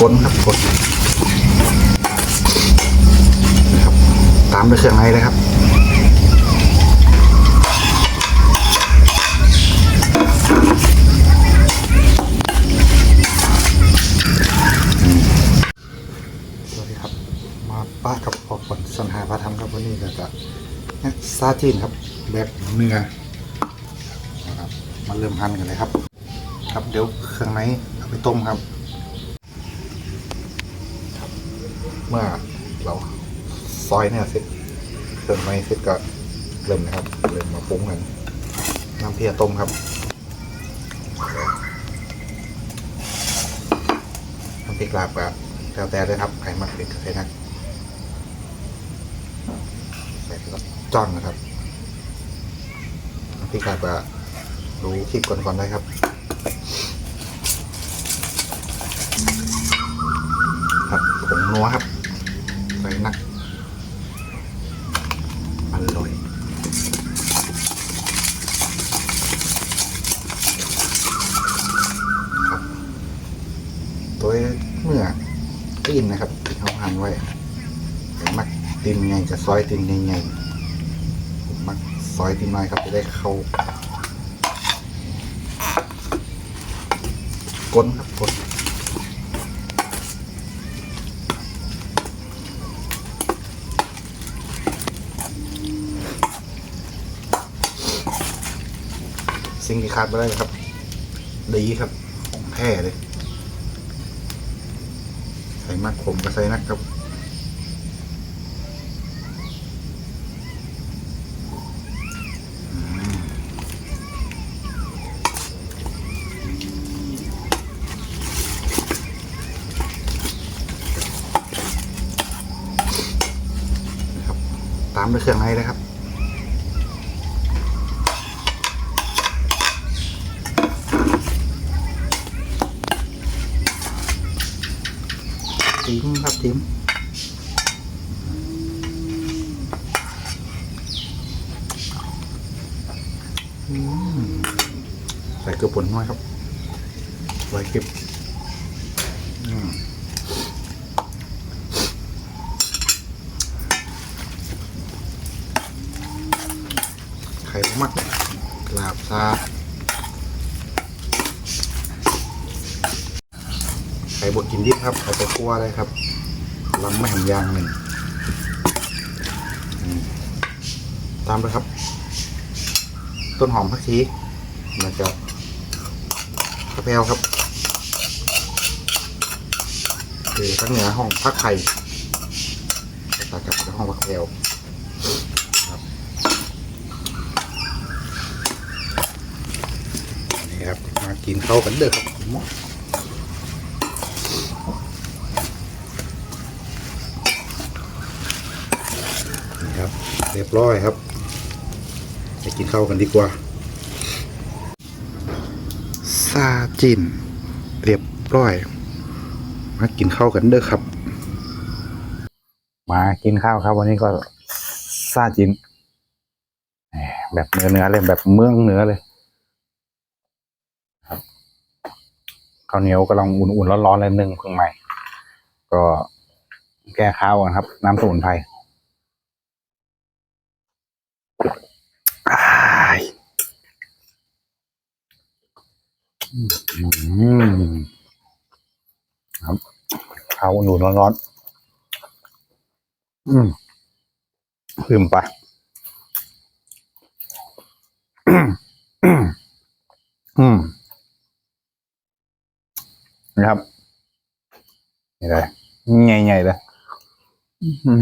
กลครับกลนะครับ ตามด้วยเครื่องในเลยครับสวัสดีครับ มาป้ากับพอผลสัญหาพาทำครับวันนี้ก็จะเนี่ยซาจีนครับ แบบเนื้อนะครับมาเริ่มหั่นกันเลยครับ ครับเดี๋ยวเครื่องในเอาไปต้มครับ เมื่อเราซอยเนี่ยเสร็จเครื่องในเสร็จก็เริ่มนะครับ เริ่มมาปรุงกันน้ำเพียต้มครับน้ำพริกลาบก็แล้วแต่เลยครับใครมักเผ็ดใส่นักใส่แล้วจ้อนนะครับน้ำพริกลาบก็ดูคลิปก่อนๆได้ครับครับผงนัวครับใส่นักอร่อยครับตัวเมื่อ ตีนนะครับที่เขาหั่นไว้แต่มักตีนไงจะซอยตีนใหญ่ๆผมมักซอยตีนน้อยครับจะได้เข้าก้นครับก้นสิ่งที่ขาดไม่ได้ครับ ดีครับของแท้เลย มักผมก็ใส่นักครับตามด้วยเครื่องในเลยครับ จิ้ม ครับจิ้มใส่เกลือป่นน้อยครับไว้เก็บไข่มักลาบซาไข่บดกินดิบครับเอาไปคั่วได้ครับ ลำไม่หำยางหนึ่งตามเลยครับ ต้นหอมผักชีแล้วก็กระเพราครับคือภาคเหนือห้องผักไข่ตากับห้องผักแพรวครับนี่ครับมากินเข้ากันเด้อครับหมอนี่ครับ เรียบร้อยครับไปกินข้าวกันดีกว่าซาจินเรียบร้อย มากินข้าวกันเด้อครับ มากินข้าวครับ วันนี้ก็ซาจินแหมแบบเนื้อเนื้อเลยแบบเมืองเนื้อเลยครับข้าวเหนียวกำลังอุ่นๆร้อนๆเลยนึ่งเพิ่งใหม่ ก็แก้ข้าวกันครับ น้ำสมุนไพรอ้าย อืม ครับข้าวอุ่นๆร้อนๆอืมลืมไปอืมอืมนะครับนี่เลยใหญ่ๆเลยอื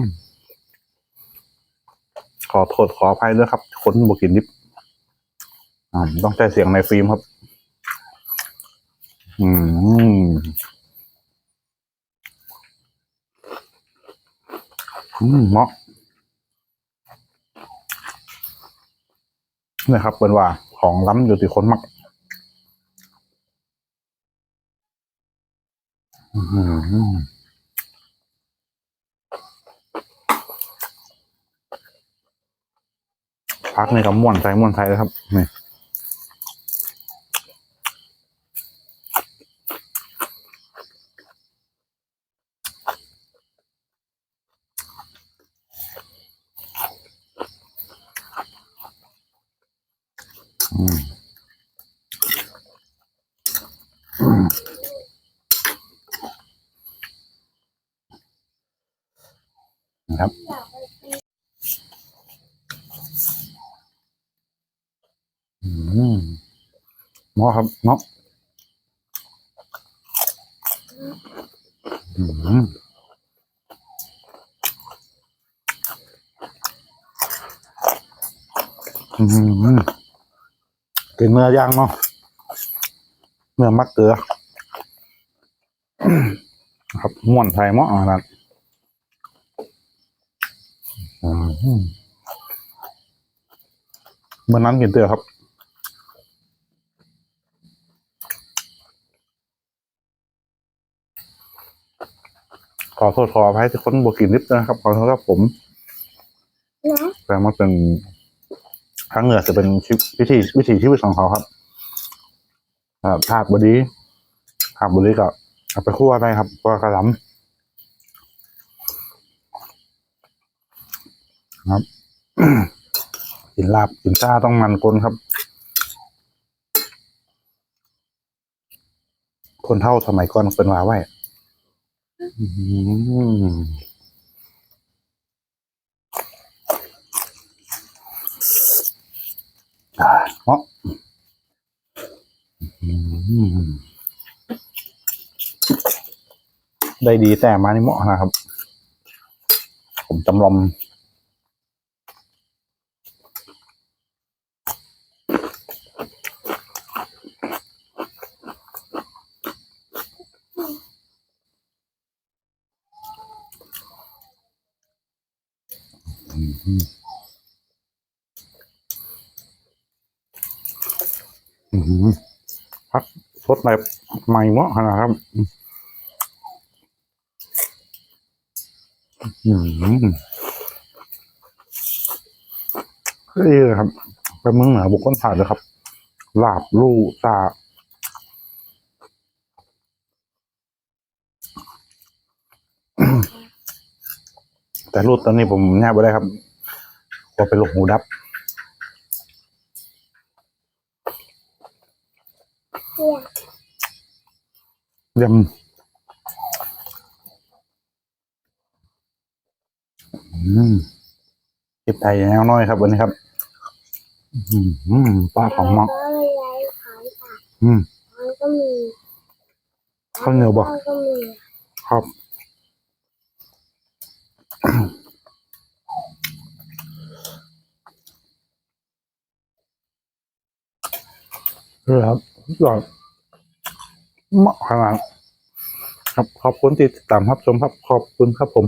มขอโทษขออภัยด้วยครับ คนบกินดิบอ่าต้องใช้เสียงในฟิล์มครับ อืมอืมเหมาะนี่ครับเป็นว่าของล้ำอยู่ที่คนมักอืมพักในกับม่วนใจม่วนใจเลยครับนี่ ครับ อืมเนาะครับเนาะอืมอืมกินเนื้อย่างเนาะเนื้อมักเกลือครับม่วนไทยเมาะอันนั้นอืม เมื่อนั้นกินเตือครับ ขอโทษขออภัยที่คนบวกินนิดนะครับ ขอโทษครับผมนะแต่มันเป็นทางเหนือจะเป็นชีวิวิธีวิถีชีวิตของเขาครับอ่าภาคบดีภาคบดีก็เอาไปคั่วได้ครับคั่วกระหลำ ครับกินลาบกินซ่าต้องมันกลนครับ คนเท่าสมัยก่อนเป็นว่าไว้อืมอ่าเนาะได้ดีแต่มานี่เหมาะนะครับ ผมจำลอง พักสดแบบใหม่เหมาะนะครับอืมนี่เลยครับไปเมืองหนือบุกก้นผ่านเลยครับ ลาบลู่ซา แต่รูดตอนนี้ผมแนบไปได้ครับก็ไปหลงหูดับเนี่ยยำอืมเก็บไทยแนวน้อยครับวันนี้ครับอืมอืมป้าของมังก็เลยย้ายขายค่ะอืมมันก็มีข้าวเหนียวบ่มันก็มีครับ เออครับยอดเหมาะขนาดครับขอบคุณที่ติดตามครับชมครับขอบคุณครับผม